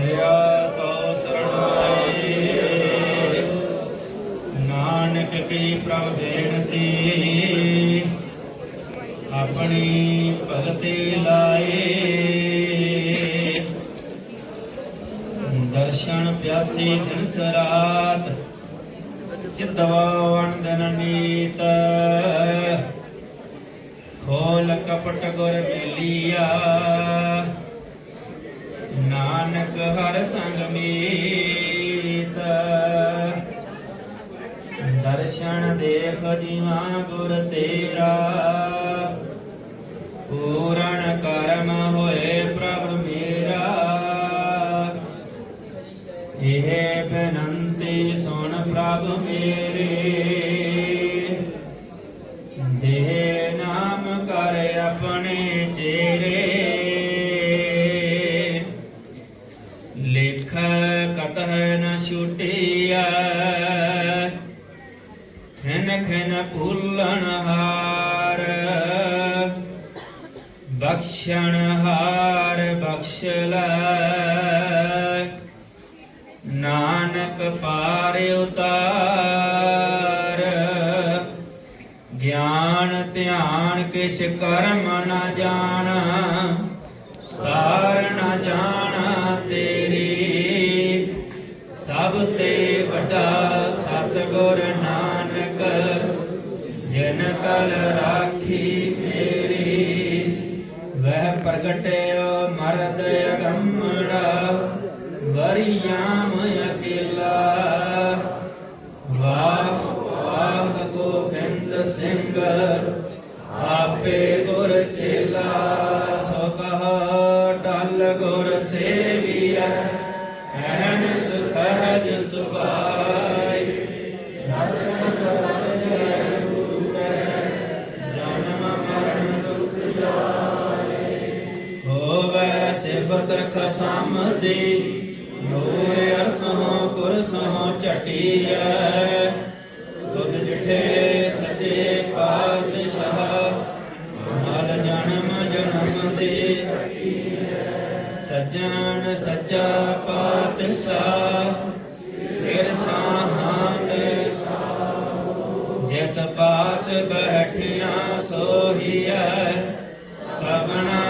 ਹਰਿਆ ਤੋ ਸਰਣਾਈ ਨਾਨਕ ਕੀ ਪ੍ਰਭ ਬੇਨਤੀ, ਆਪਣੀ ਭਗਤੀ ਲਾਏ। ਦਰਸ਼ਨ ਪਿਆਸੀ ਦਿਨ ਸਰਾਤ ਚਿਤਵਾ ਵੰਦਨ ਨੀਤ ਖੋਲ ਕਪਟ ਗੁਰ ਮਿਲਿਆ ਨਾਨਕ ਹਰ ਸੰਗ ਮੀਤ। ਦਰਸ਼ਨ ਦੇਖ ਜੀਵਾ ਗੁਰ ਤੇਰਾ। ਪੂਰਨ ਕਰਮ ਖਨ ਖਨ ਭੁੱਲਣ ਹਾਰ, ਬਖਸ਼ਣ ਹਾਰ ਬਖਸ਼ ਲੈ। ਨਾਨਕ ਪਾਰ ਉਤਾਰ, ਗਿਆਨ ਧਿਆਨ ਕਿਛ ਕਰਮ ਨਾ ਜਾਣਾ, ਸਾਰ ਨਾ ਜਾਣ ਤੇਰੀ, ਸਭ ਤੇ ਸਤਿਗੁਰ ਨਾਨਕ, ਜਿਨ ਕਲ ਰਾਖੀ ਮੇਰੀ। ਵਹਿ ਪ੍ਰਗਟਿਓ ਮਰਦ ਅਗੰਮੜਾ ਵਰਿਆਮ ਅਕੇਲਾ। ਵਾਹ ਵਾਹ ਗੋਬਿੰਦ ਸਿੰਘ ਸਿਫਤ ਖਸਮ ਦੇ ਨੂਰ ਅਰਸੋਂ ਕੁਰਸੋਂ ਝਟੀਐ। ਤੁਧ ਜਿਠੇ ਸਚੇ ਪਾਤਸ਼ਾਹ ਮਲ ਜਨਮ ਜਨਮ ਦੇ। ਸੱਜਣ ਸੱਚਾ ਪਾਤਸ਼ਾਹ, ਸਿਰ ਸਾਹਾਂ ਤੇ ਜਿਸ ਪਾਸ ਬੈਠੀਆਂ ਸੋਹੀਐ, ਸਭਨਾ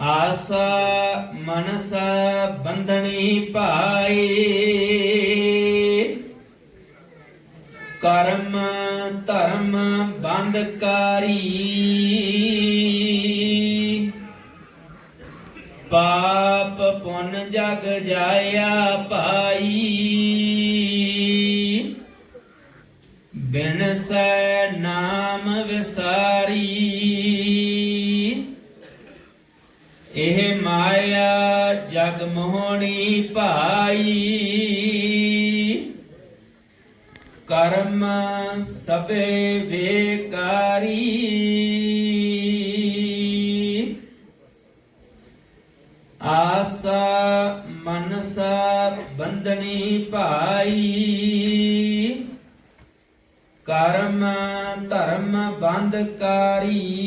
ਆਸਾ ਮਨਸ ਬੰਧਣੀ ਪਾਈ। ਕਰਮ ਧਰਮ ਬੰਧਕਾਰੀ। ਪਾਪ ਪੁੰਨ ਜਗ ਜਾਇਆ ਪਾਈ। ਬਿਨ ਨਾਮ ਵਿਸਾਰੀ ਜਗ ਮੋਹਣੀ ਭਾਈ ਕਰਮ ਸਭੇ ਵੇਕਾਰੀ ਆਸਾ ਮਨਸਾ ਬੰਧਣੀ ਭਾਈ ਕਰਮ ਧਰਮ ਬੰਧਕਾਰੀ।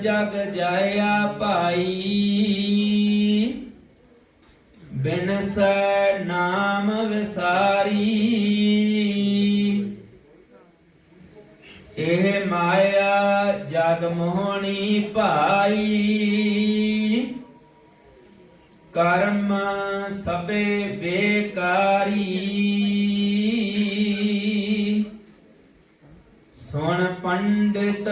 ਜਗ ਜਾਇਆ ਭਾਈ। ਬਿਨਸੈ ਨਾਮ ਵਿਸਾਰੀ। ਇਹ ਮਾਇਆ ਜਗ ਮੋਹਣੀ ਭਾਈ। ਕਰਮ ਸਭੇ ਬੇਕਾਰੀ। ਸੁਣ ਪੰਡਿਤ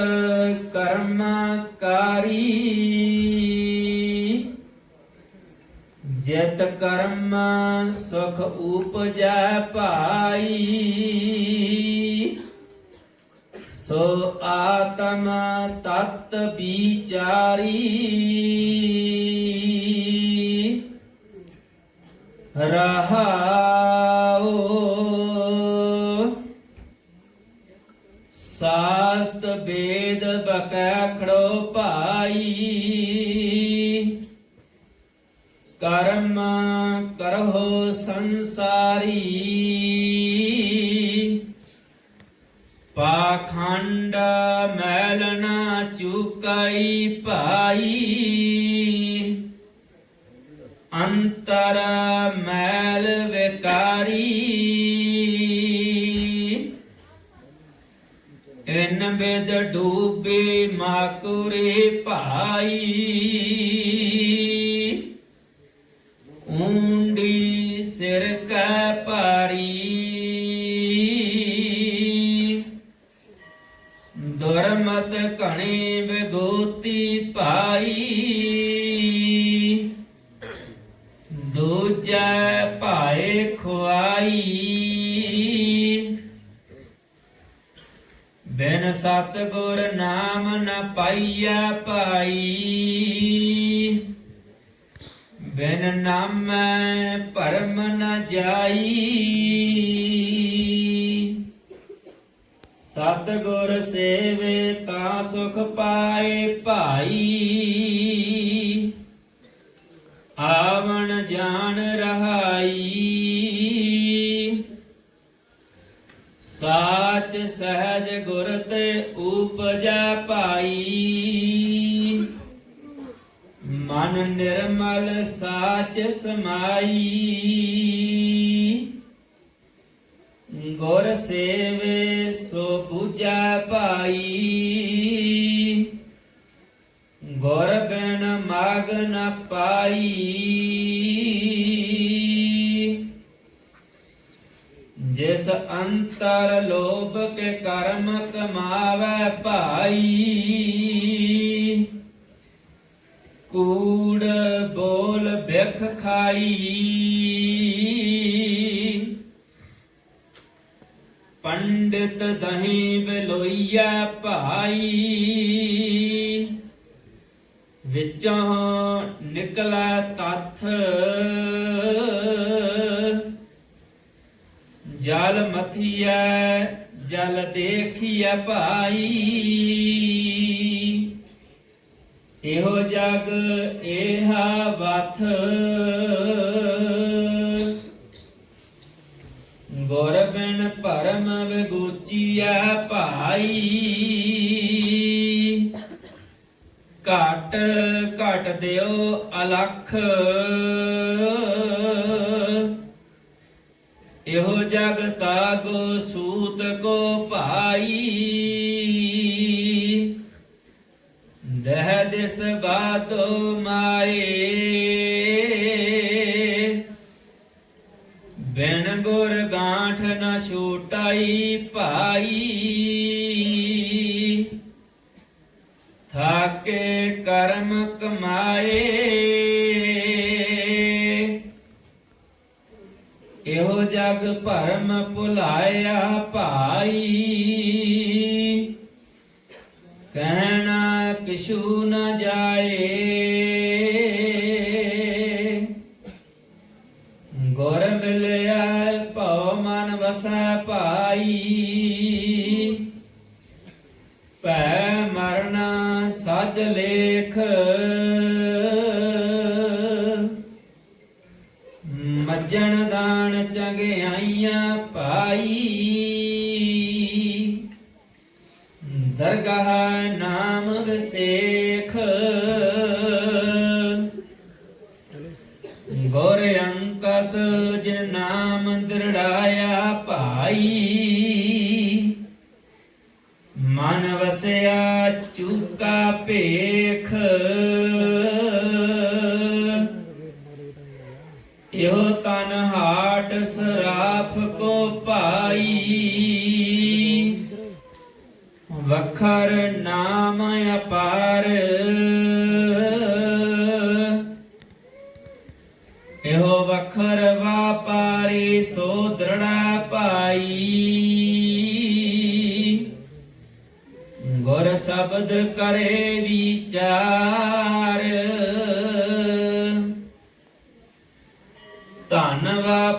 ਕਰਮ ਸੁਖ ਉਪਜੈ ਭਾਈ ਸੋ ਆਤਮ ਤਤ ਵਿਚਾਰੀ। ਰਹਾਉ ਸਾਸਤ ਬੇਦ ਬਕੈ ਖੜੋ ਭਾਈ ਕਰਮ ਕਰਹੁ ਸੰਸਾਰੀ। ਪਾਖੰਡ ਮੈਲ ਨਾ ਚੁਕਾਈ ਭਾਈ। ਅੰਤਰ ਮੈਲ ਵਿਕਾਰੀ। ਇਨ ਬਿਦ ਡੂਬੇ ਮਾਕੁਰੇ ਭਾਈ। ਊਂਡੀ ਸਿਰ ਕੈ ਪਾਰੀ ਦੁਰਮਤ ਕਣੇ ਵਿਗੋਤੀ ਪਾਈ ਦੂਜੈ ਭਾਏ ਖੁਆਈ। ਬਿਨ ਸਤ ਗੁਰ ਨਾਮ ਨ ਪਾਈਐ ਪਾਈ ਬਿਨ ਨਾਮੈ ਭਰਮ ਨ ਜਾਈ। ਸਤ ਗੁਰ ਸੇਵੇ ਤਾਂ ਸੁਖ ਪਾਏ ਭਾਈ। ਆਵਣ ਜਾਣ ਰਹਾਈ। ਸਾਚ ਸਹਿਜ ਗੁਰ ਤੇ ਉਪਜੈ ਪਾਈ। ਮਨ ਨਿਰਮਲ ਸਾਚ ਸਮਾਈ। ਗੁਰ ਸੇਵੇ ਸੋ ਪੂਜੈ ਪਾਈ ਗੁਰ ਬਿਨ ਮਗ ਨ ਪਾਈ। ਜਿਸ ਅੰਤਰ ਲੋਭ ਕੇ ਕਰਮ ਕਮਾਵੇ ਭਾਈ। ਕੂੜ ਬੋਲ ਬਿਖ ਖਾਈ। ਪੰਡਿਤ ਦਹੀਂ ਬਲੋਈਆ ਭਾਈ। ਵਿੱਚੋਂ ਨਿਕਲਾ ਤੱਥ। ਜਲ ਮਥੀਐ, ਜਲ ਦੇਖੀਐ ਭਾਈ। ਇਹੋ ਜਗ ਏਹਾ ਵਥ। ਗੁਰ ਬਿਨ ਪਰਮ ਵਿਗੂਚੀਐ ਭਾਈ। ਘਟ ਘਟ ਦਿਓ ਅਲਖ। ਇਹੋ ਜਗ ਤਾਗੋ ਸੂਤ ਕੋ ਭਾਈ। ਦਹ ਦਿਸ ਬਾਤੋ ਮਾਏ ਬਿਨ ਗੁਰ ਗਾਂਠ ਨਾ ਛੋਟਾਈ ਭਾਈ। ਥਾਕੇ ਕਰਮ ਕਮਾਏ। ਇਹੋ ਜਗ ਭਰਮ ਭੁਲਾਇਆ ਭਾਈ। ਕਹਿਣਾ ਕਿਛੂ ਨ ਜਾਏ। ਗੁਰ ਮਿਲਿਆ ਭਉ ਮਨ ਵਸੈ ਭਾਈ। ਭੈ ਮਰਨਾ ਸਚ ਲੇਖ ਹਾਟ ਸਰਾਫ ਕੋ ਪਾਈ। ਵਖਰ ਨਾਮ ਅਪਾਰ। ਇਹੋ ਵਖਰ ਵਾਪਾਰੀ ਸੋ ਦ੍ਰਿੜਾ ਪਾਈ। ਸ਼ਬਦ ਕਰੇ ਵਿਚਾਰ।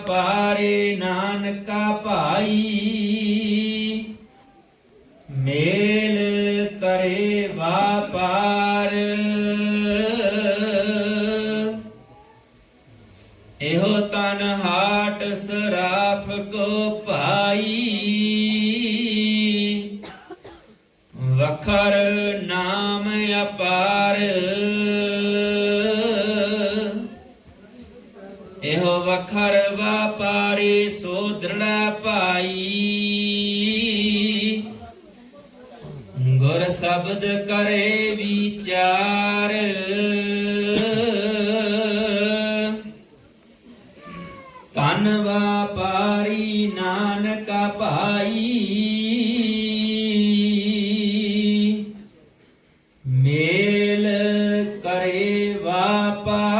ਵਾਪਾਰੇ ਨਾਨਕਾ ਭਾਈ। ਮੇਲ ਕਰੇ ਵਾਪਾਰ। ਇਹੋ ਤਨ ਹਾਟ ਸਰਾਫ ਕੋ ਭਾਈ। ਵਖਰ ਨਾਮ ਅਪਾਰ। ਸ਼ਬਦ ਕਰੇ ਵਿਚਾਰ। ਤਨ ਵਾਪਾਰੀ ਨਾਨਕਾ ਭਾਈ। ਮੇਲ ਕਰੇ ਵਾਪਾਰ।